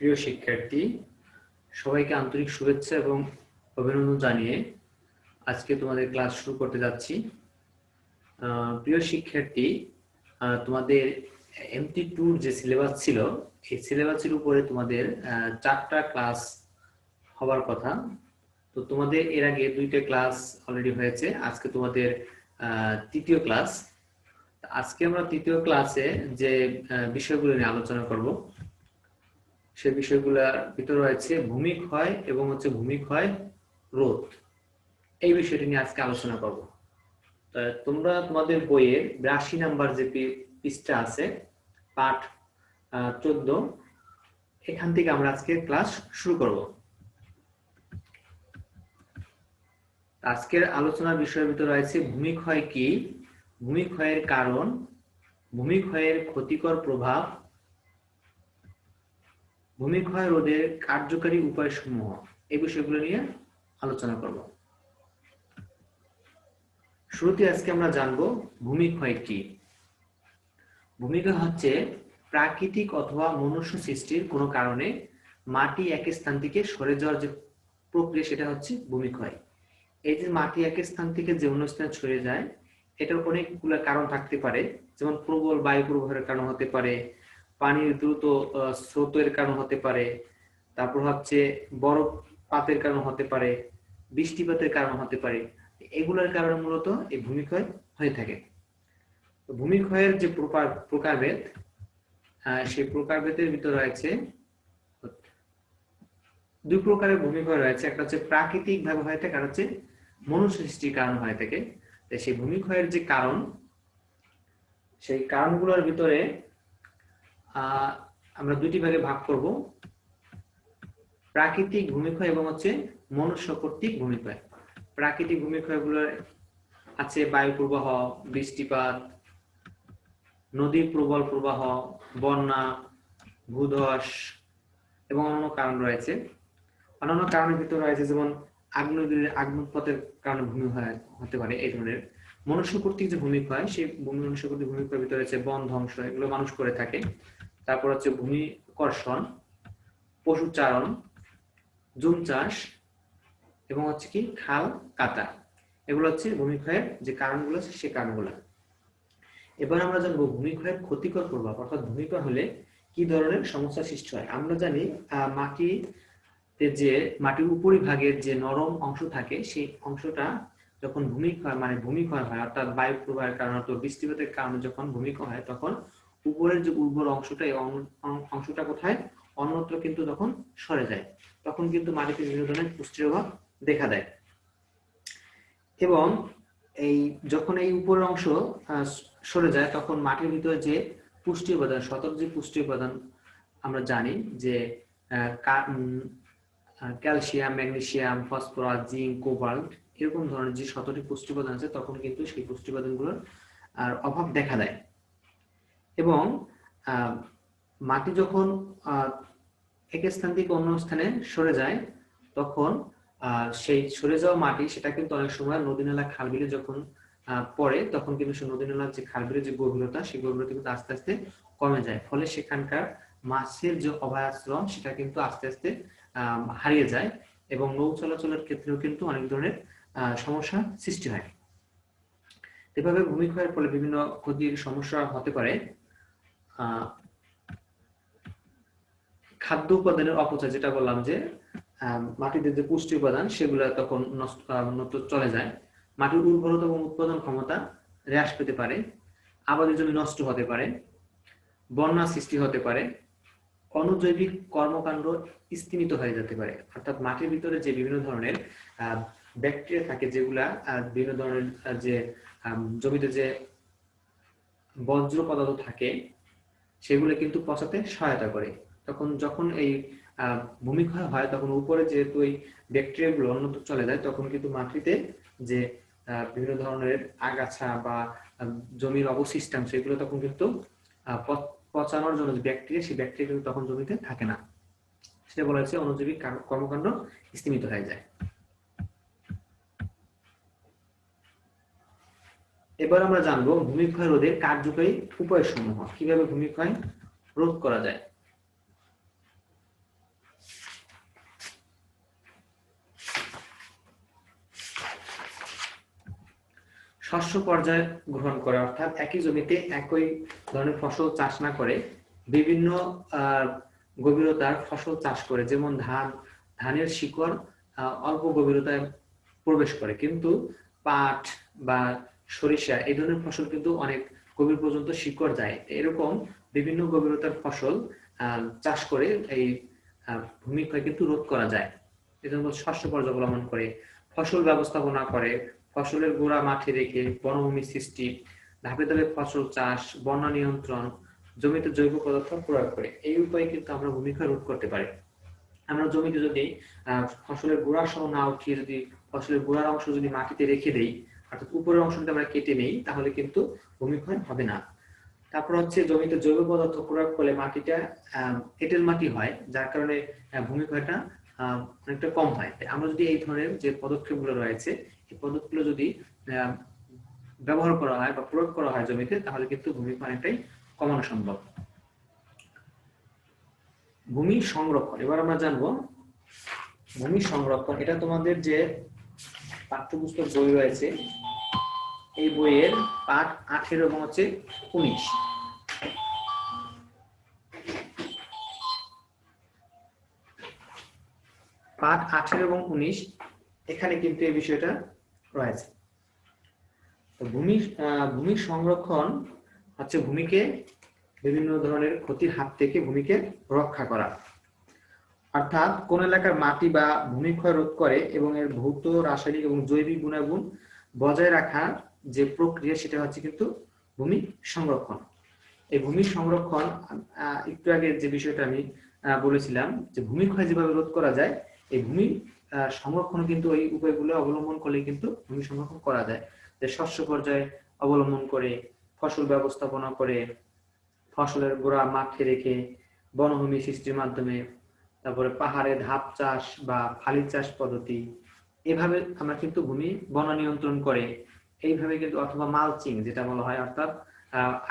প্রিয় শিক্ষার্থী, সবাইকে আন্তরিক শুভেচ্ছা এবং অভিনন্দন জানিয়ে আজকে তোমাদের ক্লাস শুরু করতে যাচ্ছি। প্রিয় শিক্ষার্থী তোমাদের এমটি টুর যে সিলেবাস ছিল, এই সিলেবাসের উপরে তোমাদের চারটা ক্লাস হবার কথা। তো তোমাদের এর আগে দুইটা ক্লাস অলরেডি হয়েছে। আজকে তোমাদের তৃতীয় ক্লাস আজকে আমরা তৃতীয় ক্লাসে যে বিষয়গুলো নিয়ে আলোচনা করব সে বিষয়গুলোর ভিতরে রয়েছে ভূমিক্ষয় এবং হচ্ছে ভূমিক্ষয় রোধ। এই বিষয়টি নিয়ে আজকে আলোচনা করব। তোমরা তোমাদের বইয়ের বিরাশি নাম্বার যে পৃষ্ঠা আছে, পাঠ চোদ্দ, এখান থেকে আমরা আজকে ক্লাস শুরু করব। আজকের আলোচনার বিষয়ের ভিতরে রয়েছে ভূমিক্ষয় কি? ভূমিক্ষয়ের কারণ, ভূমিক্ষয়ের ক্ষতিকর প্রভাব ভূমিক্ষয় রোধের কার্যকারী উপায়সমূহ এই বিষয়গুলো নিয়ে আলোচনা করব। শুরুতে আজকে আমরা জানব ভূমিক্ষয় কি। ভূমিক্ষয় হচ্ছে প্রাকৃতিক অথবা মনুষ্য সৃষ্টির কোনো কারণে মাটি এক স্থান থেকে সরে যাওয়ার যে প্রক্রিয়া সেটা হচ্ছে ভূমিক্ষয় এই যে মাটি এক স্থান থেকে যে অন্য স্থানে সরে যায়, এটার অনেকগুলো কারণ থাকতে পারে, যেমন প্রবল বায়ু প্রবাহের কারণ হতে পারে পানির দ্রুত স্রোতের কারণ হতে পারে। তারপর হচ্ছে বরফপাতের কারণ হতে পারে, বৃষ্টিপাতের কারণ হতে পারে। এগুলোর কারণে মূলত এই ভূমিক্ষয় হয়ে থাকে। ভূমিক্ষয়ের যে প্রকার, প্রকারভেদ সেই প্রকারভেদের ভিতর রয়েছে দুই প্রকারের ভূমিক্ষয় রয়েছে। একটা হচ্ছে প্রাকৃতিক ভাবে হয়ে থাকে, আর হচ্ছে মনুষ্য সৃষ্টির কারণ হয়ে থাকে। সেই ভূমিক্ষয়ের যে কারণ, সেই কারণগুলোর ভিতরে আমরা দুটি ভাগে ভাগ করব। প্রাকৃতিক ভূমিক্ষয় এবং হচ্ছে মনুষ্য কর্তৃক ভূমিক্ষয়। প্রাকৃতিক ভূমিক্ষয়গুলো আছে বায়ু প্রবাহ, বৃষ্টিপাত, নদীর প্রবল প্রবাহ, বন্যা, ভূধস এবং অন্য কারণ রয়েছে। অন্যান্য কারণের ভিতরে রয়েছে যেমন আগ্নেয়গিরির আগ্নুৎপাতের কারণে ভূমি হতে পারে, এই ধরনের। মনুষ্য কর্তৃক যে ভূমিক্ষয় সেই ভূমি মনুষ্য কর্তৃক ভূমিক্ষয়ের ভিতরে রয়েছে বন ধ্বংস, এগুলো মানুষ করে থাকে। তারপর হচ্ছে ভূমিকর্ষণ পশুচারণ, জুম চাষ, এবং হচ্ছে কি খাল, কাটা। এগুলো হচ্ছে ভূমিক্ষয়ের যে কারণগুলো আছে সেই কারণগুলো। এবার আমরা জানব ভূমিক্ষয়ের ক্ষতিকর প্রভাব, অর্থাৎ ভূমিক্ষয় হলে কি ধরনের সমস্যা সৃষ্টি হয়? আমরা জানি মাটিতে যে, মাটির উপরিভাগের যে নরম অংশ থাকে, সেই অংশটা যখন ভূমিক্ষয় মানে ভূমিক্ষয় হয় অর্থাৎ বায়ু প্রবাহের কারণে অথবা বৃষ্টিপাতের কারণে যখন ভূমিক্ষয় হয়, তখন উপরের যে উর্বর অংশটা এই অংশটা কোথায়? অন্যত্র কিন্তু তখন সরে যায়, তখন কিন্তু মাটিতে বিভিন্ন ধরনের পুষ্টির অভাব দেখা দেয়। এবং এই যখন এই উপরের অংশ সরে যায়, তখন মাটির ভিতরে যে পুষ্টি উপাদান শতক যে পুষ্টি উপাদান আমরা জানি যে calcium, magnesium, phosphorus, zinc, cobalt এরকম ধরনের যে শতটি পুষ্টি উপাদান আছে, তখন কিন্তু সেই পুষ্টি উপাদানগুলোর আর অভাব দেখা দেয়। এবং মাটি যখন এক স্থান থেকে অন্য স্থানে সরে যায়, তখন সেই সরে যাওয়া মাটি, সেটা কিন্তু অনেক সময় নদী নালা খাল বিলে যখন পড়ে, তখন কিন্তু সেই নদী নালার যে খাল বিলের যে গভীরতা, সেই গভীরতা কিন্তু আস্তে আস্তে কমে যায়। ফলে সেখানকার মাছের যে অভয়াশ্রম, সেটা কিন্তু আস্তে আস্তে হারিয়ে যায়। এবং নৌ চলাচলের ক্ষেত্রেও কিন্তু অনেক ধরনের সমস্যা সৃষ্টি হয়। এভাবে ভূমিক্ষয়ের ফলে বিভিন্ন ক্ষতির সমস্যা হতে পারে। খাদ্য উপাদানের অপচয়, যেটা বললাম যে মাটিতে যে পুষ্টি উপাদান, সেগুলো তখন নষ্ট চলে যায়। মাটির উর্বরতা এবং উৎপাদন ক্ষমতা হ্রাস পেতে পারে। আবাদের জমি নষ্ট হতে পারে। বন্যা সৃষ্টি হতে পারে। অনুজৈবিক কর্মকাণ্ড স্তীমিত হয়ে যেতে পারে। অর্থাৎ মাটির ভিতরে যে বিভিন্ন ধরনের ব্যাকটেরিয়া থাকে যেগুলা বিভিন্ন ধরনের যে জমিতে যে বজ্র পদার্থ থাকে, সেগুলো কিন্তু পচাতে সহায়তা করে। তখন যখন এই ভূমিক্ষয় হয়, তখন উপরে যেহেতু এই ব্যাকটেরিয়াগুলো অন্যত্র চলে যায়, তখন কিন্তু মাটিতে যে বিভিন্ন ধরনের আগাছা বা জমির অবশিষ্টাংশ এগুলো তখন কিন্তু পচানোর জন্য ব্যাকটেরিয়া, সেই ব্যাকটেরিয়া কিন্তু তখন জমিতে থাকে না। সেটা বলা হয়েছে অনুজীবী কর্মকাণ্ড স্তীমিত হয়ে যায়। এবার আমরা জানব ভূমিক্ষয় রোধের কার্যকরী উপায় সমূহ কীভাবে ভূমিক্ষয় রোধ করা যায়? শস্য পর্যায় গ্রহণ করে, অর্থাৎ একই জমিতে একই ধরনের ফসল চাষ না করে বিভিন্ন গভীরতার ফসল চাষ করে, যেমন ধান, ধানের শিকড় অল্প গভীরতায় প্রবেশ করে। কিন্তু পাট বা সরিষা, এই ধরনের ফসল কিন্তু অনেক গভীর পর্যন্ত শিকড় যায়। এরকম বিভিন্ন গভীরতার ফসল চাষ করে এই ভূমিক্ষয় কিন্তু রোধ করা যায়। এজন্য শস্য পর্যায় অবলম্বন করে, ফসল ব্যবস্থাপনা করে, ফসলের গোড়া মাঠে রেখে বনভূমি সৃষ্টি, ধাপে ধাপে ফসল চাষ, বন্যা নিয়ন্ত্রণ, জমিতে জৈব পদার্থ প্রয়োগ করে। এই উপায়ে কিন্তু আমরা ভূমিক্ষয় রোধ করতে পারি। আমরা জমিতে যদি ফসলের গোড়া সহ না উঠিয়ে যদি, ফসলের গোড়ার অংশ যদি মাটিতে রেখে দেই অর্থাৎ উপরের অংশ যদি আমরা কেটে নেই, তাহলে কিন্তু ভূমিক্ষয় হবে না। তারপর হচ্ছে জমিতে জৈব পদার্থ প্রয়োগ করলে মাটিটা এঁটেল মাটি হয়, যার কারণে ভূমিক্ষয়টা অনেকটা কম হয়। আমরা যদি এই ধরনের যে পদক্ষেপগুলো রয়েছে, এই পদক্ষেপগুলো যদি ব্যবহার করা হয় বা প্রয়োগ করা হয় জমিতে, তাহলে কিন্তু ভূমিক্ষয় অনেকটাই কমানো সম্ভব। ভূমি সংরক্ষণ, এবার আমরা জানব ভূমি সংরক্ষণ, এটা তোমাদের যে পাঠ্যপুস্তক বই রয়েছে। এই বইয়ের পাঠ আঠেরো এবং হচ্ছে উনিশ। পাঠ আঠেরো এবং উনিশ এখানে কিন্তু এই বিষয়টা রয়েছে। তো ভূমি ভূমি সংরক্ষণ হচ্ছে ভূমিকে বিভিন্ন ধরনের ক্ষতির হাত থেকে ভূমিকে রক্ষা করা। অর্থাৎ কোন এলাকার মাটি বা ভূমিক্ষয় রোধ করে এবং এর ভৌত, রাসায়নিক এবং জৈবিক গুণাগুণ বজায় রাখার যে প্রক্রিয়া, সেটা হচ্ছে কিন্তু ভূমি সংরক্ষণ। এই ভূমি সংরক্ষণ একটু আগে যে বিষয়টা আমি বলেছিলাম যে ভূমিক্ষয় যেভাবে রোধ করা যায়, এই ভূমি সংরক্ষণ কিন্তু এই উপায়গুলো অবলম্বন করলে কিন্তু ভূমি সংরক্ষণ করা যায়। যে শস্য পর্যায়ে অবলম্বন করে, ফসল ব্যবস্থাপনা করে, ফসলের গোড়া মাঠে রেখে বনভূমি সৃষ্টির মাধ্যমে তারপরে পাহাড়ে ধাপ চাষ বা ফালি চাষ পদ্ধতি, এভাবে আমরা কিন্তু ভূমি বন নিয়ন্ত্রণ করে, এইভাবে কিন্তু অথবা মালচিং যেটা বলা হয় অর্থাৎ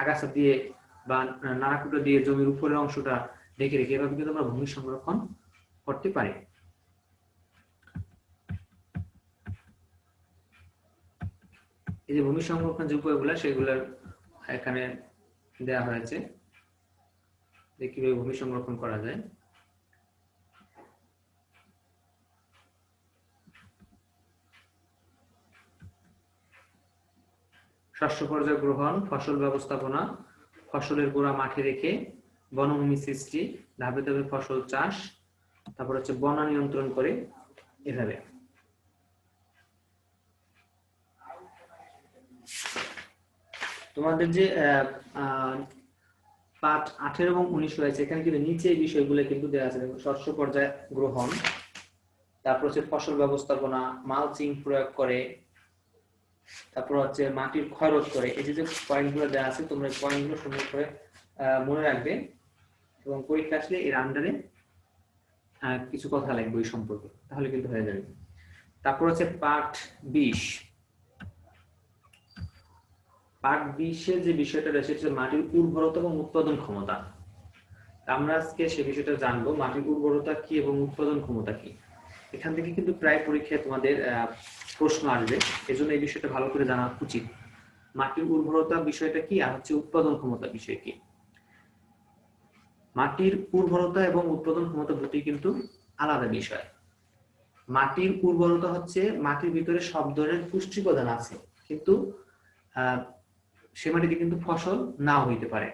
আগাছা দিয়ে বা নাড়াকুটো দিয়ে জমির উপরের অংশটা ঢেকে রেখে এভাবে কিন্তু আমরা ভূমি সংরক্ষণ করতে পারি। এই যে ভূমি সংরক্ষণ যে উপায়গুলো সেগুলোর এখানে দেওয়া হয়েছে যে কীভাবে ভূমি সংরক্ষণ করা যায়। শস্য পর্যায় গ্রহণ, ফসল ব্যবস্থাপনা, ফসলের গোড়া মাঠে রেখে বনভূমি সৃষ্টি, ধাপে ধাপে ফসল চাষ, তারপর হচ্ছে বনা নিয়ন্ত্রণ করে এভাবে। তোমাদের যে পাঠ আঠেরো এবং উনিশ রয়েছে, এখানে কিন্তু নিচে এই বিষয়গুলো কিন্তু দেওয়া আছে। শস্য পর্যায় গ্রহণ, তারপর হচ্ছে ফসল ব্যবস্থাপনা, মালচিং প্রয়োগ করে তারপর হচ্ছে মাটির ক্ষয়রোধ করে, এই যে যে পয়েন্টগুলো দেওয়া আছে, তোমরা এই পয়েন্টগুলো সুন্দর করে মনে রাখবে এবং পরীক্ষা আসলে এর আন্ডারে কিছু কথা লাগবে ওই সম্পর্কে, তাহলে কিন্তু হয়ে যাবে। তারপর হচ্ছে পাঠ বিশ। পাঠ বিশের যে বিষয়টা রয়েছে, সেটা মাটির উর্বরতা এবং উৎপাদন ক্ষমতা। আমরা আজকে সে বিষয়টা জানব, মাটির উর্বরতা কি এবং উৎপাদন ক্ষমতা কি? এখান থেকে কিন্তু প্রায় পরীক্ষায় তোমাদের প্রশ্ন আসবে। এজন্য এই বিষয়টা ভালো করে জানা উচিত। মাটির উর্বরতা বিষয়টা কি আর হচ্ছে উৎপাদন ক্ষমতা বিষয় কি? মাটির উর্বরতা এবং উৎপাদন ক্ষমতা দুটি কিন্তু আলাদা বিষয়। মাটির উর্বরতা হচ্ছে মাটির ভিতরে সব ধরনের পুষ্টি উপাদান আছে কিন্তু আহ, সে মাটিতে কিন্তু ফসল না হইতে পারে।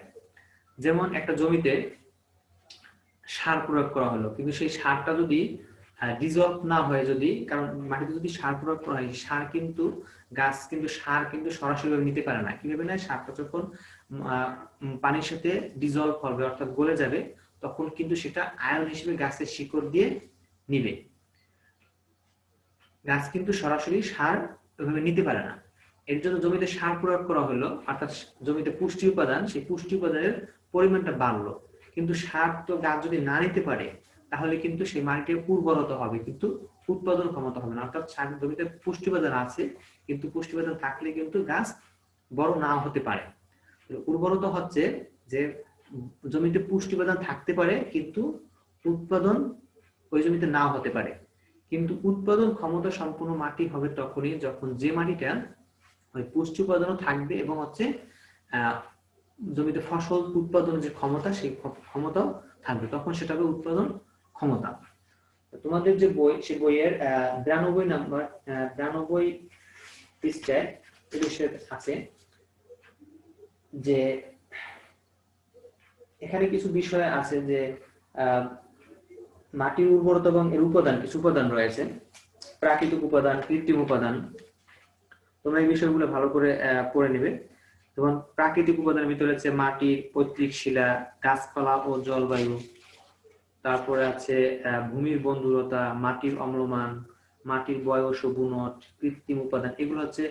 যেমন একটা জমিতে সার প্রয়োগ করা হলো কিন্তু সেই সারটা যদি ডিজলভ না হয় যদি, কারণ মাটিতে যদি সার প্রয়োগ করা হয়, সার কিন্তু, গাছ কিন্তু, সার কিন্তু সরাসরি ভাবে নিতে পারে না। কীভাবে না, সারটা যখন পানির সাথে ডিজলভ হবে, অর্থাৎ গলে যাবে, তখন কিন্তু সেটা আয়ন হিসেবে গাছের শিকড় দিয়ে নিবে। গাছ কিন্তু সরাসরি সার ওইভাবে নিতে পারে না। এর জন্য জমিতে সার প্রয়োগ করা হলো, অর্থাৎ জমিতে পুষ্টি উপাদান, সেই পুষ্টি উপাদানের পরিমাণটা বাড়লো। কিন্তু সার তো গাছ যদি না নিতে পারে তাহলে কিন্তু সেই মাটির উর্বরতা হবে, কিন্তু উৎপাদন ক্ষমতা হবে না। অর্থাৎ সার জমিতে পুষ্টি উপাদান আছে, কিন্তু পুষ্টি উপাদান থাকলে কিন্তু গাছ বড় না হতে পারে। উর্বরতা হচ্ছে যে জমিতে পুষ্টি উপাদান থাকতে পারে, কিন্তু উৎপাদন ওই জমিতে না হতে পারে। কিন্তু উৎপাদন ক্ষমতা সম্পূর্ণ মাটি হবে তখনই যখন যে মাটিটা ওই পুষ্টি উপাদানও থাকবে এবং হচ্ছে জমিতে ফসল উৎপাদনের যে ক্ষমতা, সেই ক্ষমতাও থাকবে। তখন সেটা উৎপাদন ক্ষমতা। তোমাদের যে বই সেই বইয়ের বিরানব্বই নাম্বার বিরানব্বই পৃষ্ঠায় আছে যে এখানে কিছু বিষয় আছে যে মাটির উর্বরতা এবং এর উপাদান, কিছু উপাদান রয়েছে। প্রাকৃতিক উপাদান, কৃত্রিম উপাদান। তোমরা এই বিষয়গুলো ভালো করে পড়ে নেবে। যেমন প্রাকৃতিক উপাদানের ভিতরে আছে মাটির পৈতৃক শিলা, গাছপালা ও জলবায়ু। তারপরে আছে ভূমির বন্ধুরতা মাটির অম্লমান মাটির বয়স ও গুণট কৃত্রিম উপাদান। এগুলো হচ্ছে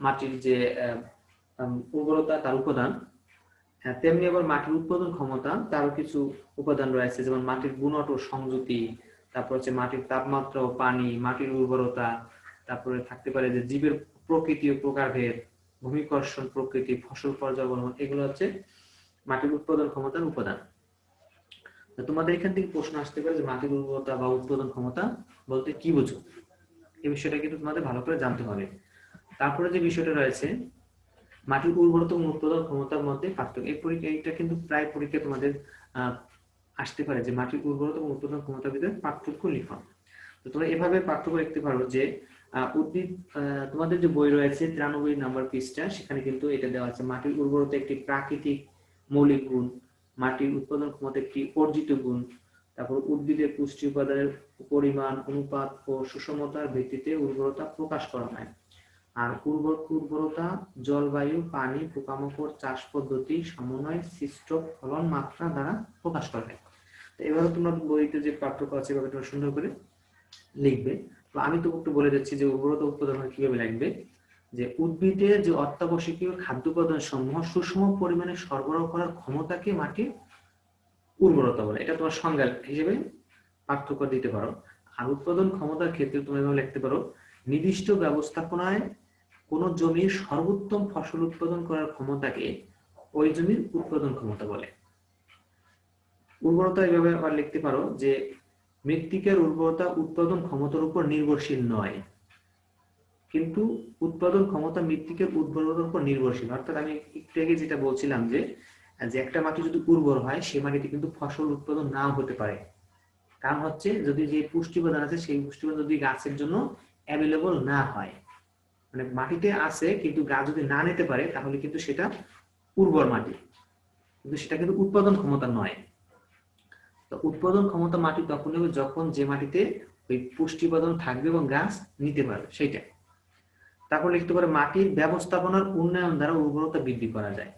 মাটির যে উর্বরতা তার উপাদান। হ্যাঁ, তেমনি আবার মাটির উৎপাদন ক্ষমতা তারও কিছু উপাদান রয়েছে যেমন মাটির গুণট ও সংযুতি তারপর হচ্ছে মাটির তাপমাত্রা ও পানি মাটির উর্বরতা তারপরে থাকতে পারে যে জীবের প্রকৃতি ও প্রকারভেদ ভূমিকর্ষণ প্রকৃতি ফসল পর্যাবরণ এগুলো হচ্ছে মাটির উৎপাদন ক্ষমতার উপাদান। তোমাদের এখান থেকে প্রশ্ন আসতে পারে যে মাটির উর্বরতা বা উৎপাদন ক্ষমতা বলতে কি বুঝো? এই বিষয়টা কিন্তু তোমাদের ভালো করে জানতে হবে। তারপরে যে বিষয়টা রয়েছে, মাটির উর্বরতা এবং উৎপাদন ক্ষমতার মধ্যে পার্থক্য। এই পরীক্ষা, এইটা কিন্তু প্রায় পরীক্ষা তোমাদের আসতে পারে যে মাটির উর্বরতা এবং উৎপাদন ক্ষমতার ভিতরে পার্থক্য লিখন তো তোমরা এভাবে পার্থক্য দেখতে পারো যে উদ্ভিদ তোমাদের যে বই রয়েছে তিরানব্বই নাম্বার পৃষ্ঠা, সেখানে কিন্তু এটা দেওয়া আছে, মাটির উর্বরতা একটি প্রাকৃতিক মৌলিক গুণ। মাটির উৎপাদন ক্ষমতা একটি অর্জিত গুণ। তারপর উদ্ভিদের পুষ্টি উপাদানের পরিমাণ, অনুপাত ও সুষমতার ভিত্তিতে উর্বরতা প্রকাশ করা হয়। আর উর্বর উর্বরতা, জলবায়ু, পানি, পোকামাকড়, চাষ পদ্ধতি সমন্বয় সৃষ্ট ফলন মাত্রা দ্বারা প্রকাশ করা হয়। তো এভাবে তোমার বইতে যে পার্থক্য আছে তোমরা সুন্দর করে লিখবে। তো আমি তো একটু বলে দিচ্ছি যে উর্বরতা উৎপাদন হয় কীভাবে লিখবে যে উদ্ভিদের যে অত্যাবশ্যকীয় খাদ্য উপাদান সমূহ সুষম পরিমাণে সরবরাহ করার ক্ষমতাকে মাটির উর্বরতা বলে। এটা তোমার সংজ্ঞা হিসেবে পার্থক্য দিতে পারো। আর উৎপাদন ক্ষমতার ক্ষেত্রে তুমি এভাবে লিখতে পারো, নির্দিষ্ট ব্যবস্থাপনায় কোন জমির সর্বোত্তম ফসল উৎপাদন করার ক্ষমতাকে ওই জমির উৎপাদন ক্ষমতা বলে। উর্বরতা এভাবে আবার লিখতে পারো যে মৃত্তিকার উর্বরতা উৎপাদন ক্ষমতার উপর নির্ভরশীল নয়। কিন্তু উৎপাদন ক্ষমতা মৃত্তিকার উর্বরতার উপর নির্ভরশীল। অর্থাৎ আমি একটু আগে যেটা বলছিলাম যে যে একটা মাটি যদি উর্বর হয়, সে মাটিতে কিন্তু ফসল উৎপাদন নাও হতে পারে। কারণ হচ্ছে, যদি যে পুষ্টি উপাদান আছে, সেই পুষ্টি যদি গাছের জন্য অ্যাভেলেবল না হয় মানে মাটিতে আছে, কিন্তু গাছ যদি না নিতে পারে, তাহলে কিন্তু সেটা উর্বর মাটি। কিন্তু সেটা কিন্তু উৎপাদন ক্ষমতা নয়। তো উৎপাদন ক্ষমতা মাটি তখন হবে যখন যে মাটিতে ওই পুষ্টি উপাদান থাকবে এবং গাছ নিতে পারবে, সেইটা। তারপর লিখতে পারে মাটির ব্যবস্থাপনার উন্নয়ন দ্বারা উর্বরতা বৃদ্ধি করা যায়।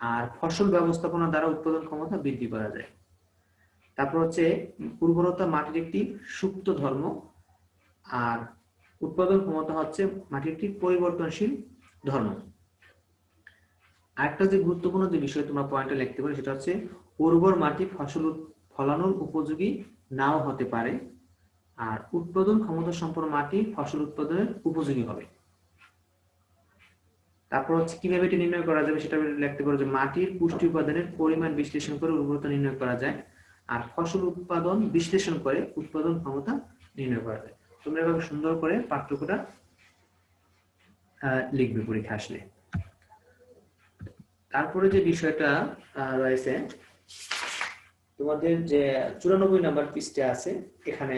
আর ফসল ব্যবস্থাপনা দ্বারা উৎপাদন ক্ষমতা বৃদ্ধি করা যায়। তারপর হচ্ছে উর্বরতা মাটির একটি সুপ্ত ধর্ম। আর উৎপাদন ক্ষমতা হচ্ছে মাটির একটি পরিবর্তনশীল ধর্ম। আরেকটা যে গুরুত্বপূর্ণ যে বিষয় তোমরা পয়েন্টে লিখতে পারো সেটা হচ্ছে, উর্বর মাটি ফসল ফলানোর উপযোগী নাও হতে পারে। আর উৎপাদন ক্ষমতা সম্পন্ন মাটি ফসল উৎপাদনের উপযোগী হবে। তারপর হচ্ছে কীভাবে এটি নির্ণয় করা যাবে সেটা লিখতে পারো যে মাটির পুষ্টি উপাদানের পরিমাণ বিশ্লেষণ করে উর্বরতা নির্ণয় করা যায় আর ফসল উৎপাদন বিশ্লেষণ করে উৎপাদন ক্ষমতা নির্ণয় করা যায়। তোমরা এভাবে সুন্দর করে পার্থক্যটা লিখবে পরীক্ষা আসলে। তারপরে যে বিষয়টা রয়েছে, তোমাদের যে চুরানব্বই নাম্বার পৃষ্ঠে আছে, এখানে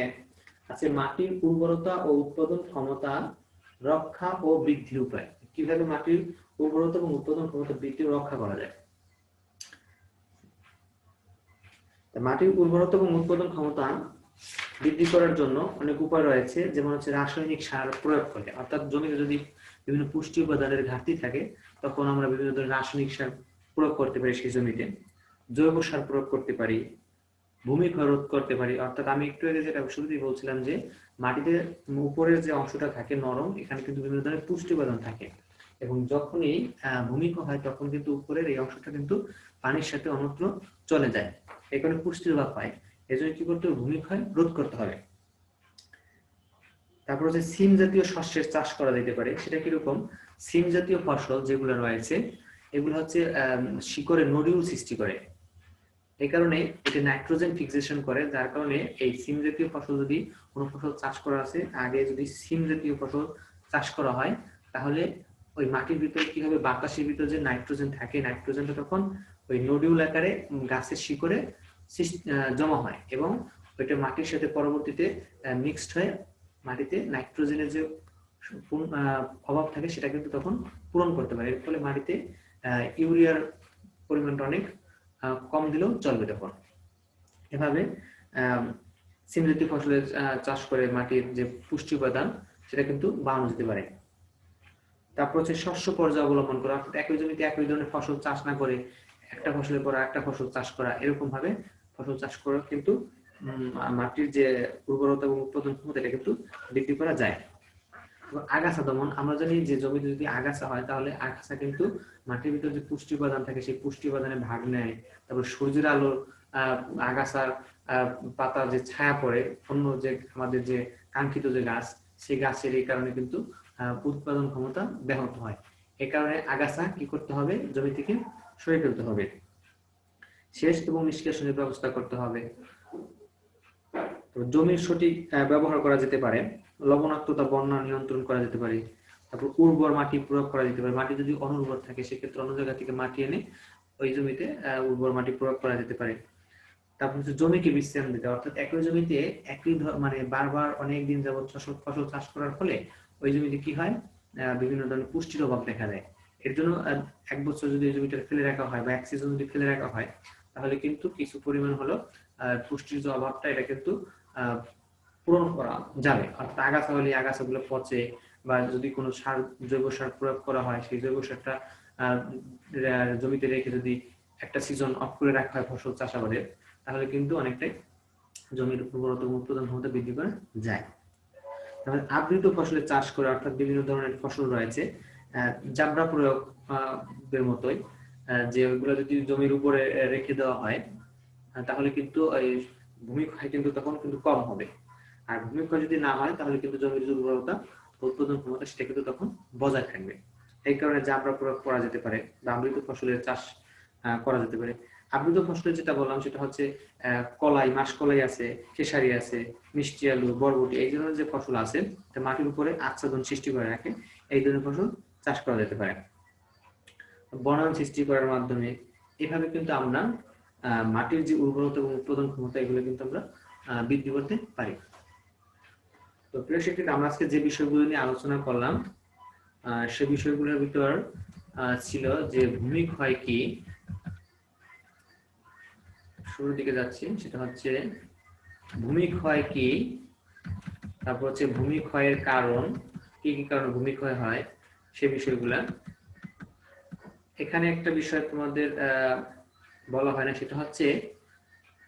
আছে মাটির উর্বরতা ও উৎপাদন ক্ষমতা রক্ষা ও বৃদ্ধির উপায়। কীভাবে মাটির উর্বরতা এবং উৎপাদন ক্ষমতা বৃদ্ধি রক্ষা করা যায়? মাটির উর্বরতা এবং উৎপাদন ক্ষমতা বৃদ্ধি করার জন্য অনেক উপায় রয়েছে, যেমন হচ্ছে রাসায়নিক সার প্রয়োগ করে। অর্থাৎ জমিতে যদি বিভিন্ন পুষ্টি উপাদানের ঘাটতি থাকে, তখন আমরা বিভিন্ন ধরনের রাসায়নিক সার প্রয়োগ করতে পারি সেই জমিতে। জৈব সার প্রয়োগ করতে পারি। ভূমি রোধ করতে পারি। অর্থাৎ আমি একটু আগে যেটা শুরুতেই বলছিলাম যে, মাটিতে উপরের যে অংশটা থাকে নরম, এখানে কিন্তু বিভিন্ন ধরনের পুষ্টি উপাদান থাকে। এবং যখনই ভূমিকম্প হয়, তখন কিন্তু উপরের এই অংশটা কিন্তু পানির সাথে অন্যত্র চলে যায়। এখানে পুষ্টির অভাব পায় এই জন্য কি করতে হবে? ভূমিক্ষয় রোধ করতে হবে। তারপর হচ্ছে সিম জাতীয় শস্যের চাষ করা যেতে পারে। সেটা কীরকম? সিম জাতীয় ফসল যেগুলো রয়েছে, এগুলো হচ্ছে শিকড়ে নডিউল সৃষ্টি করে। এই কারণে এটা নাইট্রোজেন ফিক্সেশন করে, যার কারণে এই সিম জাতীয় ফসল যদি কোনো ফসল চাষ করা আছে, আগে যদি সিম জাতীয় ফসল চাষ করা হয়, তাহলে ওই মাটির ভিতরে কি হবে বাতাসের ভিতরে যে নাইট্রোজেন থাকে, নাইট্রোজেনটা তখন ওই নডিউল আকারে গাছের শিকড়ে জমা হয় এবং ওইটা মাটির সাথে পরবর্তীতে মিক্সড হয়ে মাটিতে নাইট্রোজেনের যে অভাব থাকে, সেটা কিন্তু তখন পূরণ করতে পারে। এর ফলে মাটিতে ইউরিয়ার পরিমাণটা অনেক কম দিলেও চলবে তখন এভাবে সিমজাতীয় ফসলের চাষ করে মাটির যে পুষ্টি উপাদান, সেটা কিন্তু বাড়ানো যেতে পারে। তারপর হচ্ছে শস্য পর্যায় অবলম্বন করা। একই জমিতে একই ধরনের ফসল চাষ না করে একটা ফসলের পর একটা ফসল চাষ করা এরকম ভাবে ফসল চাষ করা কিন্তু মাটির যে উর্বরতা এবং উৎপাদন ক্ষমতা, এটা কিন্তু বৃদ্ধি করা যায়। আগাছা দমন আমরা জানি যে জমিতে যদি আগাছা হয় তাহলে আগাছা কিন্তু মাটির ভিতরে যে পুষ্টি উপাদান থাকে সেই পুষ্টি উপাদানে ভাগ নেয়। তারপর সূর্যের আলোর আহ, আগাছার পাতা যে ছায়া পড়ে অন্য যে আমাদের যে কাঙ্ক্ষিত যে গাছ সেই গাছের এই কারণে কিন্তু উৎপাদন ক্ষমতা ব্যাহত হয়। এই কারণে আগাছা কি করতে হবে? জমি থেকে সরে ফেলতে হবে। সেচ এবং নিষ্কাশনের ব্যবস্থা করতে হবে। জমির সঠিক ব্যবহার করা যেতে পারে। লবণাক্ততা বন্যা নিয়ন্ত্রণ করা যেতে পারে। তারপর উর্বর মাটি প্রয়োগ করা যেতে পারে। মাটি যদি অনুর্বর থাকে, সেক্ষেত্রে অন্য জায়গা থেকে মাটি এনে ওই জমিতে উর্বর মাটি প্রয়োগ করা যেতে পারে। তারপর হচ্ছে জমিকে বিশ্রাম দিতে অর্থাৎ একই জমিতে একই মানে বারবার অনেক দিন যাবত ফসল ফসল চাষ করার ফলে ওই জমিতে কি হয়? বিভিন্ন ধরনের পুষ্টির অভাব দেখা দেয়। এর জন্য এক বছর যদি ওই জমিটা ফেলে রাখা হয় বা এক সিজন যদি ফেলে রাখা হয়, তাহলে কিন্তু কিছু পরিমাণ হলো পুষ্টির যে অভাবটা, এটা কিন্তু পূরণ করা যাবে। অর্থাৎ আগাছা হলে আগাছাগুলো পচে বা যদি কোনো সার, জৈব সার প্রয়োগ করা হয়, সেই জৈব সারটা জমিতে রেখে যদি একটা সিজন অফ করে রাখা হয় ফসল চাষাবাদের তাহলে কিন্তু অনেকটাই জমির উর্বরতা এবং উৎপাদন ক্ষমতা বৃদ্ধি করা যায়। তাহলে আবৃত ফসলের চাষ করে অর্থাৎ বিভিন্ন ধরনের ফসল রয়েছে জাবরা প্রয়োগ এর মতোই যে ওইগুলো যদি জমির উপরে রেখে দেওয়া হয় তাহলে কিন্তু এই ভূমিক্ষয় কিন্তু তখন কিন্তু কম হবে। আর ভূমিক্ষয় যদি না হয় তাহলে কিন্তু জমির উর্বরতা উৎপাদন ক্ষমতা সেটা কিন্তু তখন বজায় থাকবে। এই কারণে জাবরা প্রয়োগ করা যেতে পারে বা আবৃত ফসলের চাষ করা যেতে পারে। আবৃত ফসলের যেটা বললাম সেটা হচ্ছে আহ, কলাই আছে খেসারি আছে মিষ্টি আলু বরবটি এই ধরনের যে ফসল আছে মাটির উপরে আচ্ছাদন সৃষ্টি করে রাখে এই ধরনের ফসল চাষ করা যেতে পারে। বনায়ন সৃষ্টি করার মাধ্যমে এভাবে কিন্তু আমরা মাটির যে উর্বরতা এবং উৎপাদন ক্ষমতা এগুলো কিন্তু আমরা বৃদ্ধি করতে পারি। তো প্রিয় শিক্ষিত আমরা আজকে যে বিষয়গুলো নিয়ে আলোচনা করলাম সে বিষয়গুলোর ভিতর ছিল যে ভূমিক্ষয় কি। শুরুর দিকে যাচ্ছি, সেটা হচ্ছে ভূমিক্ষয় কি, তারপর হচ্ছে ভূমিক্ষয়ের কারণ, কি কি কারণে ভূমিক্ষয় হয়, সে বিষয়গুলা। এখানে একটা বিষয় তোমাদের বলা হয় না, সেটা হচ্ছে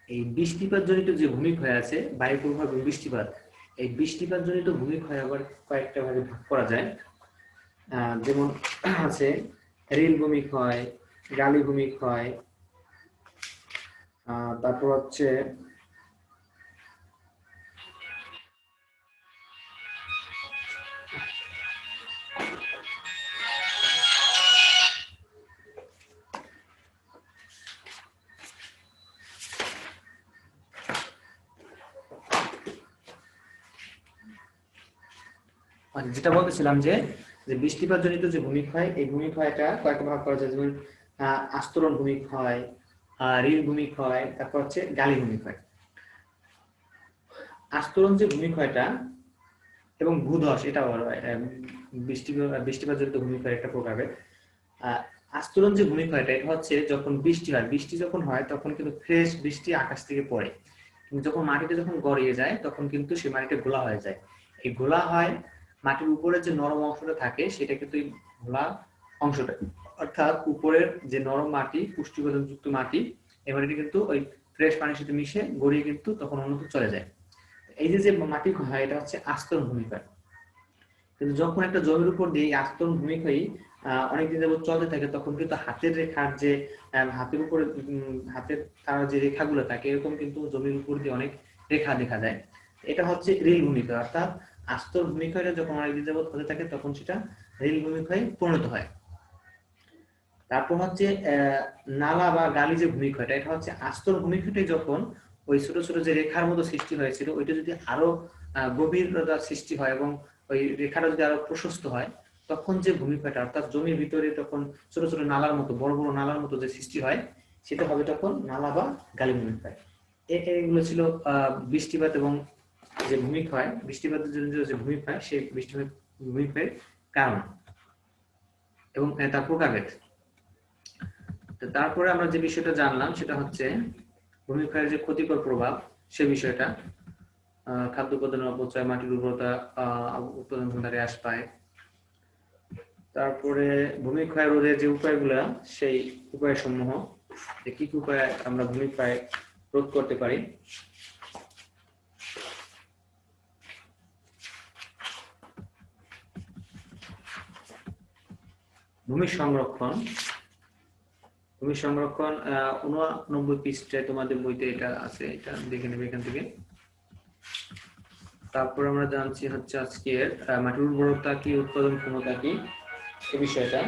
এই বৃষ্টিপাত জনিত যে ভূমিক্ষয় আছে বায়ু প্রভাব বৃষ্টিপাত এই বৃষ্টিপাত জনিত ভূমিক্ষয় আবার কয়েকটা ভাগে ভাগ করা যায়। যেমন আছে রেল ভূমি ক্ষয় গালি ভূমিক্ষয় আহ, তারপর হচ্ছে আচ্ছা, যেটা বলতেছিলাম যে যে বৃষ্টিপাত জনিত যে ভূমিক্ষয় এই ভূমিক্ষয়টা কয়েকটা ভাগ করা যায়। যেমন আস্তরণ ভূমিক্ষয় রিল ভূমিক্ষয় তারপর হচ্ছে গালি ভূমিক্ষয়। আস্তরণ যে ভূমিক্ষয়টা এবং ভূধস এটা বলা হয় বৃষ্টি বৃষ্টিপাত জনিত ভূমিক্ষয় একটা প্রকারের আস্তরণ যে ভূমিক্ষয়টা এটা হচ্ছে যখন বৃষ্টি হয় বৃষ্টি যখন হয় তখন কিন্তু ফ্রেশ বৃষ্টি আকাশ থেকে পড়ে। যখন মাটিতে যখন গড়িয়ে যায় তখন কিন্তু সে মাটিটা ঘোলা হয়ে যায়। এই ঘোলা হয় মাটির উপরে যে নরম অংশটা থাকে, সেটা কিন্তু ঘোলা অংশটা। অর্থাৎ উপরের যে নরম মাটি পুষ্টি যুক্ত মাটি এই মাটিটা কিন্তু ওই ফ্রেশ পানির সাথে মিশে গড়িয়ে কিন্তু তখন অন্যত্র চলে যায়। এই যে যে মাটি হয়, এটা হচ্ছে আস্তরণ ভূমিকা। কিন্তু যখন একটা জমির উপর দিয়ে আস্তরণ ভূমিকাই, আহ, অনেকদিন যাবত চলতে থাকে, তখন কিন্তু হাতের রেখার যে হাতের উপরে হাতের তার যে রেখাগুলো থাকে, এরকম কিন্তু জমির উপর দিয়ে অনেক রেখা দেখা যায়। এটা হচ্ছে রেল ভূমিকা, অর্থাৎ আস্তর ভূমিকাটা যখন অনেকদিন হতে থাকে তখন সেটা রেল ভূমিকায় পরিণত হয়। তারপর হচ্ছে নালা বা গালি যে ভূমিক্ষয়টা এটা হচ্ছে আস্তর ভূমিক্ষয়টাই যখন ওই ছোট ছোট যে রেখার মতো সৃষ্টি হয়েছিল ওইটা যদি আরও গভীরতা সৃষ্টি হয় এবং ওই রেখাটা যদি আরও প্রশস্ত হয় তখন যে ভূমিক্ষয়টা অর্থাৎ জমির ভিতরে তখন ছোট ছোট নালার মতো বড় বড় নালার মতো যে সৃষ্টি হয় সেটা হবে তখন নালা বা গালি ভূমিক্ষয় এগুলো ছিল আহ, বৃষ্টিপাত এবং যে ভূমিক্ষয় বৃষ্টিপাতের জন্য যে ভূমিক্ষয় সেই বৃষ্টিপাত ভূমিক্ষয়ের কারণ এবং তার প্রকারভেদ। তারপরে আমরা যে বিষয়টা জানলাম, সেটা হচ্ছে ভূমিক্ষয়ের যে ক্ষতিকর প্রভাব, সে বিষয়টা। খাদ্য উৎপাদনের অপচয়, মাটির উর্বরতা উৎপাদন ক্ষমতায় হ্রাস পায়। তারপরে ভূমিক্ষয় রোধের যে উপায়গুলা, সেই উপায় সমূহ যে কি কি উপায়ে আমরা ভূমিক্ষয় রোধ করতে পারি ভূমি সংরক্ষণ ভূমি সংরক্ষণ উনানব্বই পৃষ্ঠায় তোমাদের বইতে এটা আছে, এটা দেখে নেবে এখান থেকে। তারপর আমরা জানছি হচ্ছে আজকের মাটির উর্বরতা কি, উৎপাদন ক্ষমতা কি, এ বিষয়টা।